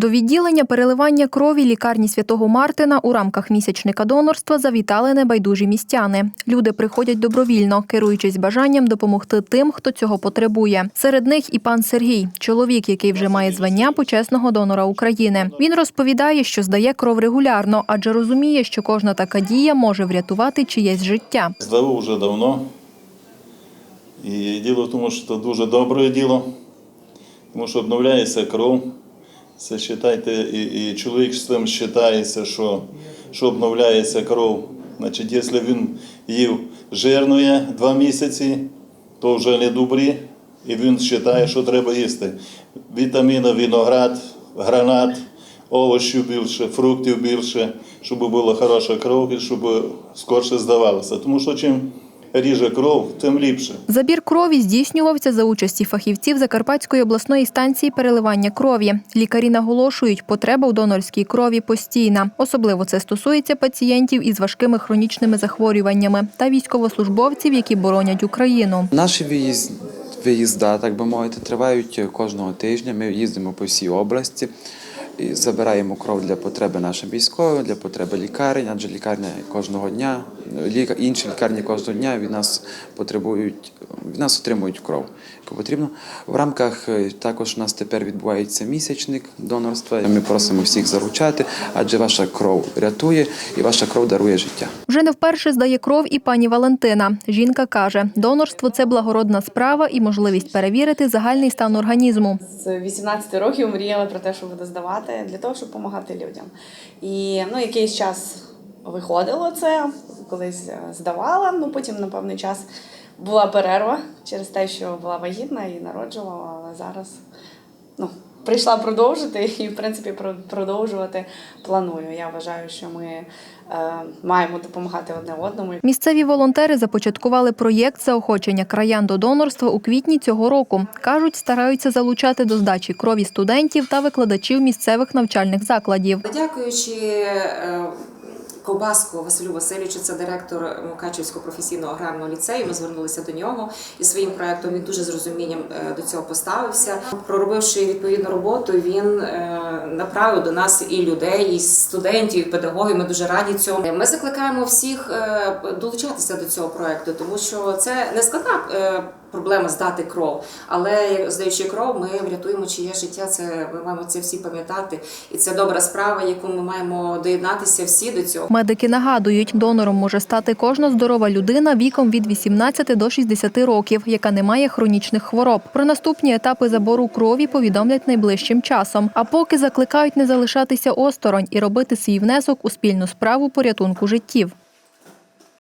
До відділення переливання крові лікарні святого Мартина у рамках місячника донорства завітали небайдужі містяни. Люди приходять добровільно, керуючись бажанням допомогти тим, хто цього потребує. Серед них і пан Сергій, чоловік, який вже має звання почесного донора України. Він розповідає, що здає кров регулярно, адже розуміє, що кожна така дія може врятувати чиєсь життя. Здавав вже давно. І діло в тому, що це дуже добре діло, тому що обновляється кров. Це вважайте, і, і чоловік з тим вважається, що, що обновляється кров. Значить, якщо він їв жирне два місяці, то вже не добрі, і він вважає, що треба їсти. Вітаміни, виноград, гранат, овочів більше, фруктів більше, щоб була хороша кров і щоб скорше здавалося. Тому що чим ріже кров, тим ліпше. Забір крові здійснювався за участі фахівців Закарпатської обласної станції переливання крові. Лікарі наголошують, потреба у донорській крові постійна. Особливо це стосується пацієнтів із важкими хронічними захворюваннями та військовослужбовців, які боронять Україну. Наші виїзд, виїзда, так би мовити, тривають кожного тижня. Ми їздимо по всій області забираємо кров для потреби нашим військовим, для потреби лікарень, адже лікарня кожного дня, інші лікарні кожного дня від нас потребують, від нас отримують кров, яку потрібно. В рамках е, також у нас тепер відбувається місячник донорства. Ми просимо всіх заручати, адже ваша кров рятує і ваша кров дарує життя. Вже не вперше здає кров і пані Валентина. Жінка каже, донорство це благородна справа і можливість перевірити загальний стан організму. з 18 років мріяла про те, що буду здавати для того, щоб допомагати людям. І ну, якийсь час виходило це, колись е, здавала, ну потім на певний час була перерва через те, що була вагітна і народжувала, але зараз ну, прийшла продовжити і, в принципі, про- продовжувати планую. Я вважаю, що ми е, маємо допомагати одне одному. Місцеві волонтери започаткували проєкт заохочення краян до донорства у квітні цього року. Кажуть, стараються залучати до здачі крові студентів та викладачів місцевих навчальних закладів. Дякуючи Ковбаску Василю Васильовичу, це директор Мукачівського професійного аграрного ліцею. Ми звернулися до нього і своїм проектом він дуже з розумінням е, до цього поставився. Проробивши відповідну роботу, він е, направив до нас і людей, і студентів, і педагогів. Ми дуже раді цьому. Ми закликаємо всіх е, долучатися до цього проекту, тому що це не складна проблема здати кров, але здаючи кров, ми врятуємо чиє життя. Це ми маємо це всі пам'ятати, і це добра справа, яку ми маємо доєднатися всі до цього. Медики нагадують, донором може стати кожна здорова людина віком від 18 до 60 років, яка не має хронічних хвороб. Про наступні етапи забору крові повідомлять найближчим часом. А поки закликають не залишатися осторонь і робити свій внесок у спільну справу порятунку життів.